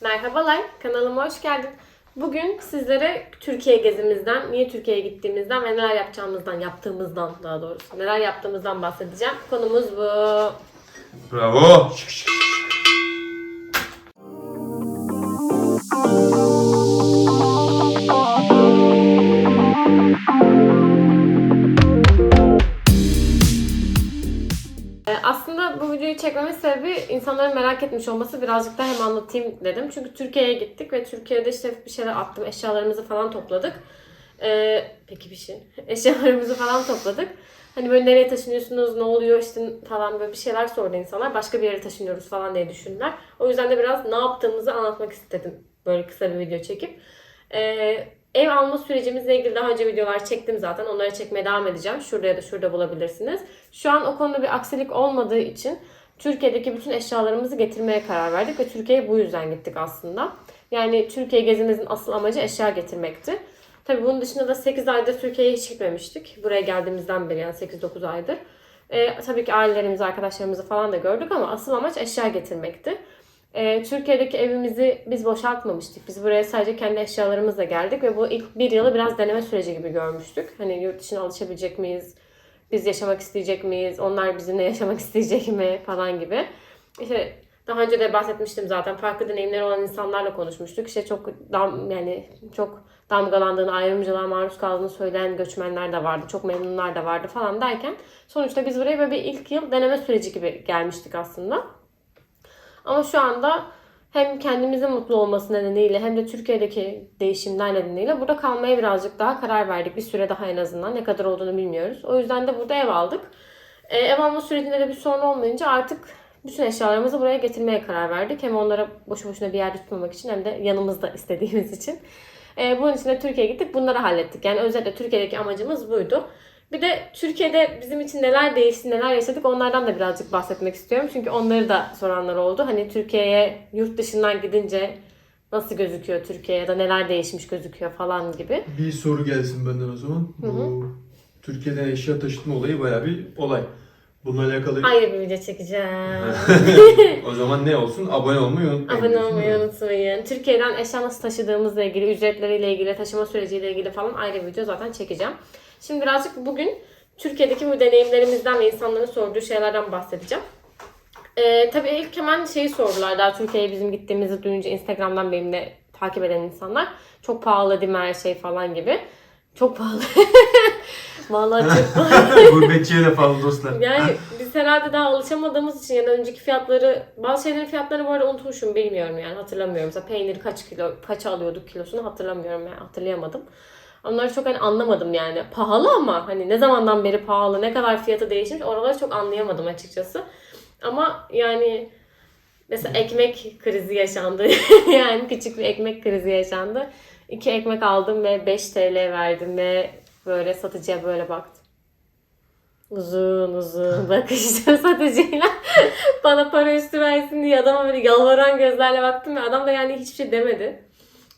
Merhabalar, kanalıma hoş geldin. Bugün sizlere Türkiye gezimizden, niye Türkiye'ye gittiğimizden ve neler yapacağımızdan, yaptığımızdan daha doğrusu, neler yaptığımızdan bahsedeceğim. Konumuz bu. Bravo. Ee, Aslında bu videoyu çekmemin sebebi insanların merak etmiş olması birazcık da hem anlatayım dedim. Çünkü Türkiye'ye gittik ve Türkiye'de işte bir şeyler attım, eşyalarımızı falan topladık. Ee, peki bir şey. Eşyalarımızı falan topladık. Hani böyle nereye taşınıyorsunuz, ne oluyor işte falan böyle bir şeyler sordu insanlar. Başka bir yere taşınıyoruz falan diye düşündüler. O yüzden de biraz ne yaptığımızı anlatmak istedim. Böyle kısa bir video çekip. Ee, ev alma sürecimizle ilgili daha önce videolar çektim zaten. Onları çekmeye devam edeceğim. Şurada ya da şurada bulabilirsiniz. Şu an o konuda bir aksilik olmadığı için Türkiye'deki bütün eşyalarımızı getirmeye karar verdik ve Türkiye'ye bu yüzden gittik aslında. Yani Türkiye gezimizin asıl amacı eşya getirmekti. Tabii bunun dışında da 8 aydır Türkiye'ye hiç gitmemiştik. Buraya geldiğimizden beri yani 8-9 aydır. Ee, tabii ki ailelerimizi, arkadaşlarımızı falan da gördük ama asıl amaç eşya getirmekti. Ee, Türkiye'deki evimizi biz boşaltmamıştık. Biz buraya sadece kendi eşyalarımızla geldik ve bu ilk bir yılı biraz deneme süreci gibi görmüştük. Hani yurt dışına alışabilecek miyiz? Biz yaşamak isteyecek miyiz? Onlar bizimle yaşamak isteyecek mi? Falan gibi. İşte daha önce de bahsetmiştim zaten. Farklı deneyimleri olan insanlarla konuşmuştuk. İşte çok dam, yani çok damgalandığını, ayrımcılığa maruz kaldığını söyleyen göçmenler de vardı. Çok memnunlar da vardı falan derken sonuçta biz buraya böyle bir ilk yıl deneme süreci gibi gelmiştik aslında. Ama şu anda hem kendimizin mutlu olması nedeniyle hem de Türkiye'deki değişimler nedeniyle burada kalmaya birazcık daha karar verdik. Bir süre daha en azından. Ne kadar olduğunu bilmiyoruz. O yüzden de burada ev aldık. Ee, ev alma sürecinde de bir sorun olmayınca artık bütün eşyalarımızı buraya getirmeye karar verdik. Hem onlara boşu boşuna bir yerde tutmamak için hem de yanımızda istediğimiz için. Ee, bunun için de Türkiye'ye gittik. Bunları hallettik. Yani özellikle Türkiye'deki amacımız buydu. Bir de Türkiye'de bizim için neler değişti, neler yaşadık onlardan da birazcık bahsetmek istiyorum. Çünkü onları da soranlar oldu. Hani Türkiye'ye yurt dışından gidince nasıl gözüküyor Türkiye ya da neler değişmiş gözüküyor falan gibi. Bir soru gelsin benden o zaman. Bu Türkiye'den eşya taşıtma olayı bayağı bir olay. Bununla alakalı Ayrı bir video çekeceğim. o zaman ne olsun? Abone olmayı unutmayın. Abone olmayı unutmayın. Türkiye'den eşya nasıl taşıdığımızla ilgili, ücretleriyle ilgili, taşıma süreciyle ilgili falan ayrı bir video zaten çekeceğim. Şimdi birazcık bugün Türkiye'deki bu deneyimlerimizden ve insanların sorduğu şeylerden bahsedeceğim. Ee, tabii ilk hemen şeyi sordular daha Türkiye'ye bizim gittiğimizi duyunca Instagram'dan benimle takip eden insanlar. Çok pahalı değil mi her şey falan gibi. Çok pahalı. Vallahi çok pahalı. Gurbetçiye de fazla dostlar. Yani biz herhalde daha alışamadığımız için ya da önceki fiyatları bazı şeylerin fiyatlarını bu arada unutmuşum bilmiyorum yani hatırlamıyorum. Mesela peynir kaç kilo kaça alıyorduk kilosunu hatırlamıyorum yani hatırlayamadım. Onları çok hani anlamadım yani. Pahalı ama hani ne zamandan beri pahalı, ne kadar fiyatı değişmiş oraları çok anlayamadım açıkçası. Ama yani mesela ekmek krizi yaşandı. yani küçük bir ekmek krizi yaşandı. İki ekmek aldım ve 5 TL verdim ve böyle satıcıya böyle baktım. Uzun uzun bakıştım satıcıyla. Bana para üstü versin diye adama böyle yalvaran gözlerle baktım ve adam da yani hiçbir şey demedi.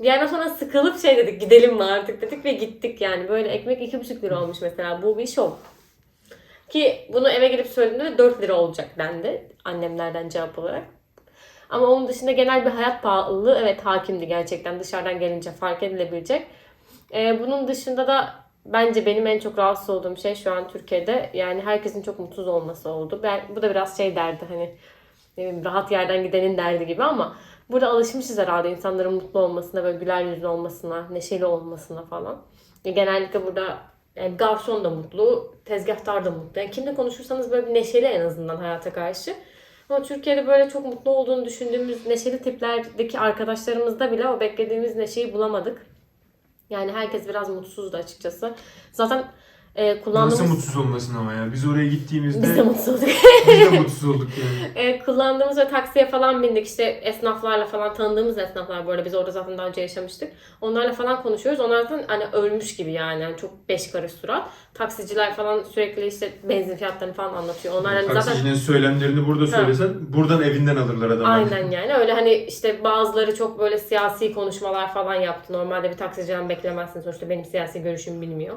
Bir yerden sonra sıkılıp şey dedik gidelim mi artık dedik ve gittik yani. Böyle ekmek 2,5 lira olmuş mesela. Bu bir şov. Ki bunu eve gelip söylediğimde de 4 lira olacak dendi annemlerden cevap olarak. Ama onun dışında genel bir hayat pahalılığı evet hakimdi gerçekten dışarıdan gelince fark edilebilecek. Ee, bunun dışında da bence benim en çok rahatsız olduğum şey şu an Türkiye'de yani herkesin çok mutsuz olması oldu. Ben, bu da biraz şey derdi hani rahat yerden gidenin derdi gibi ama burada alışmışız herhalde insanların mutlu olmasına, böyle güler yüzlü olmasına, neşeli olmasına falan. Genellikle burada yani garson da mutlu, tezgahtar da mutlu. Yani kimle konuşursanız böyle bir neşeli en azından hayata karşı. Ama Türkiye'de böyle çok mutlu olduğunu düşündüğümüz neşeli tiplerdeki arkadaşlarımızda bile o beklediğimiz neşeyi bulamadık. Yani herkes biraz mutsuzdu açıkçası. Zaten e, kullandığımız... Nasıl mutsuz olmasın ama ya. Biz oraya gittiğimizde Biz de mutsuz olduk. biz de mutsuz olduk yani. E, kullandığımız ve taksiye falan bindik işte esnaflarla falan tanıdığımız esnaflar arada biz orada zaten daha önce yaşamıştık. Onlarla falan konuşuyoruz. Onlar zaten hani ölmüş gibi yani, yani çok beş karış surat. Taksiciler falan sürekli işte benzin fiyatlarını falan anlatıyor. Onlar hani zaten Taksicinin söylemlerini burada söylesen buradan evinden alırlar adamı. Aynen yani öyle hani işte bazıları çok böyle siyasi konuşmalar falan yaptı. Normalde bir taksiciden beklemezsin sonuçta benim siyasi görüşümü bilmiyor.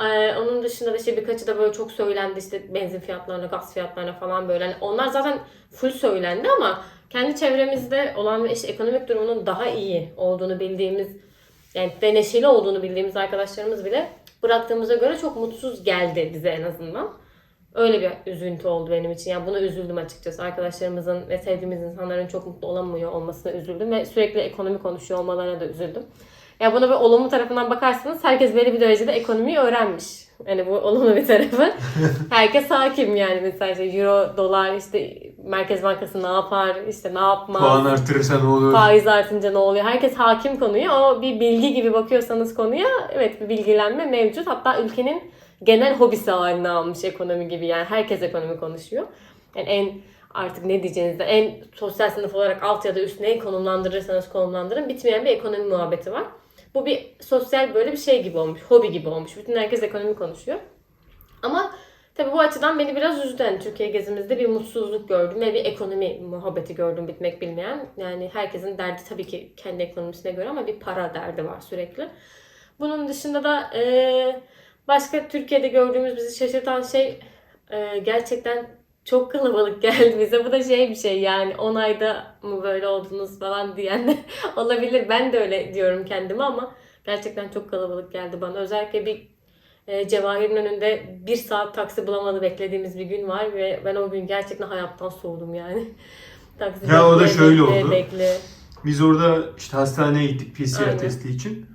Ee, onun dışında da işte birkaçı da böyle çok söylendi işte benzin fiyatlarına, gaz fiyatlarına falan böyle. Hani onlar zaten full söylendi ama kendi çevremizde olan ve işte ekonomik durumunun daha iyi olduğunu bildiğimiz yani ve neşeli olduğunu bildiğimiz arkadaşlarımız bile bıraktığımıza göre çok mutsuz geldi bize en azından. Öyle bir üzüntü oldu benim için. Yani buna üzüldüm açıkçası. Arkadaşlarımızın ve sevdiğimiz insanların çok mutlu olamıyor olmasına üzüldüm ve sürekli ekonomi konuşuyor olmalarına da üzüldüm. Ya buna bir olumlu tarafından bakarsanız herkes belli bir derecede ekonomiyi öğrenmiş. Yani bu olumlu bir tarafı. herkes hakim yani mesela işte euro, dolar, işte Merkez Bankası ne yapar, işte ne yapmaz. Puan artırırsa ne olur? Faiz artınca ne oluyor? Herkes hakim konuya. O bir bilgi gibi bakıyorsanız konuya evet bir bilgilenme mevcut. Hatta ülkenin genel hobisi haline almış ekonomi gibi. Yani herkes ekonomi konuşuyor. Yani en artık ne diyeceğinizde en sosyal sınıf olarak alt ya da üst neyi konumlandırırsanız konumlandırın bitmeyen bir ekonomi muhabbeti var. Bu bir sosyal böyle bir şey gibi olmuş. Hobi gibi olmuş. Bütün herkes ekonomi konuşuyor. Ama tabii bu açıdan beni biraz üzdü. Yani Türkiye gezimizde bir mutsuzluk gördüm ve bir ekonomi muhabbeti gördüm bitmek bilmeyen. Yani herkesin derdi tabii ki kendi ekonomisine göre ama bir para derdi var sürekli. Bunun dışında da eee, başka Türkiye'de gördüğümüz bizi şaşırtan şey eee, gerçekten çok kalabalık geldi bize. Bu da şey bir şey yani 10 ayda mı böyle oldunuz falan diyen de olabilir. Ben de öyle diyorum kendime ama gerçekten çok kalabalık geldi bana. Özellikle bir e, Cevahir'in önünde bir saat taksi bulamadı beklediğimiz bir gün var ve ben o gün gerçekten hayattan soğudum yani. taksi Ya o da şöyle bekle, oldu. Bekle. Biz orada işte hastaneye gittik PCR Aynen. testi için.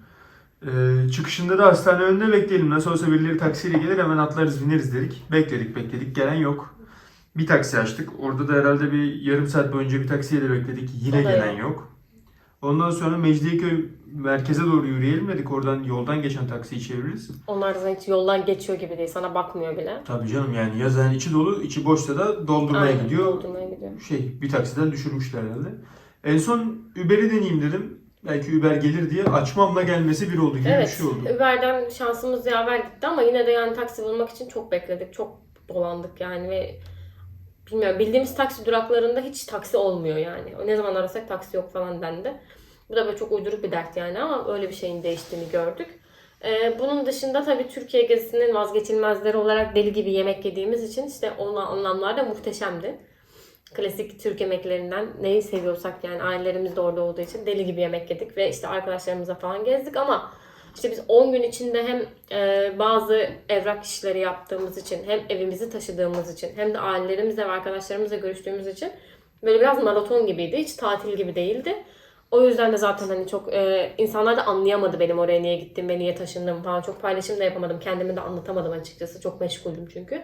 Ee, çıkışında da hastane önünde bekleyelim. Nasıl olsa birileri taksiyle gelir hemen atlarız bineriz dedik. Bekledik bekledik gelen yok. Bir taksi açtık. Orada da herhalde bir yarım saat boyunca bir taksiye de bekledik. Yine gelen yok. Ondan sonra Mecidiyeköy merkeze doğru yürüyelim dedik. Oradan yoldan geçen taksiyi çeviririz. Onlar da hiç yoldan geçiyor gibi değil. Sana bakmıyor bile. Tabii canım yani yazan içi dolu, içi boşsa da doldurmaya Aynen, gidiyor. doldurmaya gidiyor. Şey bir taksiden düşürmüşler herhalde. En son Uber'i deneyeyim dedim. Belki Uber gelir diye açmamla gelmesi bir oldu gibi bir Evet. şey oldu. Uber'den şansımız yaver gitti ama yine de yani taksi bulmak için çok bekledik. Çok dolandık yani ve bilmiyorum bildiğimiz taksi duraklarında hiç taksi olmuyor yani. Ne zaman arasak taksi yok falan dendi. Bu da böyle çok uyduruk bir dert yani ama öyle bir şeyin değiştiğini gördük. Ee, bunun dışında tabii Türkiye gezisinin vazgeçilmezleri olarak deli gibi yemek yediğimiz için işte o anlamlarda muhteşemdi. Klasik Türk yemeklerinden neyi seviyorsak yani ailelerimiz de orada olduğu için deli gibi yemek yedik ve işte arkadaşlarımızla falan gezdik ama işte biz 10 gün içinde hem e, bazı evrak işleri yaptığımız için hem evimizi taşıdığımız için hem de ailelerimizle ve arkadaşlarımızla görüştüğümüz için böyle biraz maraton gibiydi. Hiç tatil gibi değildi. O yüzden de zaten hani çok e, insanlar da anlayamadı benim oraya niye gittim ve niye taşındım falan. Çok paylaşım da yapamadım. Kendimi de anlatamadım açıkçası. Çok meşguldüm çünkü.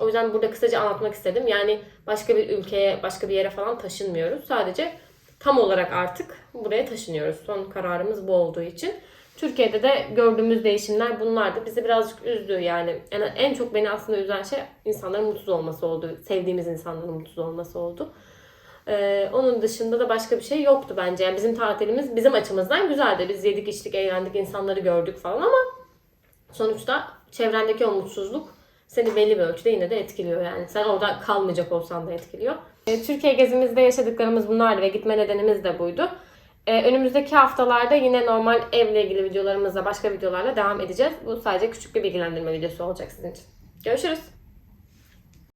O yüzden burada kısaca anlatmak istedim. Yani başka bir ülkeye, başka bir yere falan taşınmıyoruz. Sadece tam olarak artık buraya taşınıyoruz. Son kararımız bu olduğu için. Türkiye'de de gördüğümüz değişimler bunlardı. Bizi birazcık üzdü yani. En, en çok beni aslında üzen şey insanların mutsuz olması oldu. Sevdiğimiz insanların mutsuz olması oldu. Ee, onun dışında da başka bir şey yoktu bence. Yani bizim tatilimiz bizim açımızdan güzeldi. Biz yedik, içtik, eğlendik, insanları gördük falan ama sonuçta çevrendeki o mutsuzluk seni belli bir ölçüde yine de etkiliyor yani. Sen orada kalmayacak olsan da etkiliyor. Ee, Türkiye gezimizde yaşadıklarımız bunlardı ve gitme nedenimiz de buydu. Ee, önümüzdeki haftalarda yine normal evle ilgili videolarımızla başka videolarla devam edeceğiz. Bu sadece küçük bir bilgilendirme videosu olacak sizin için. Görüşürüz.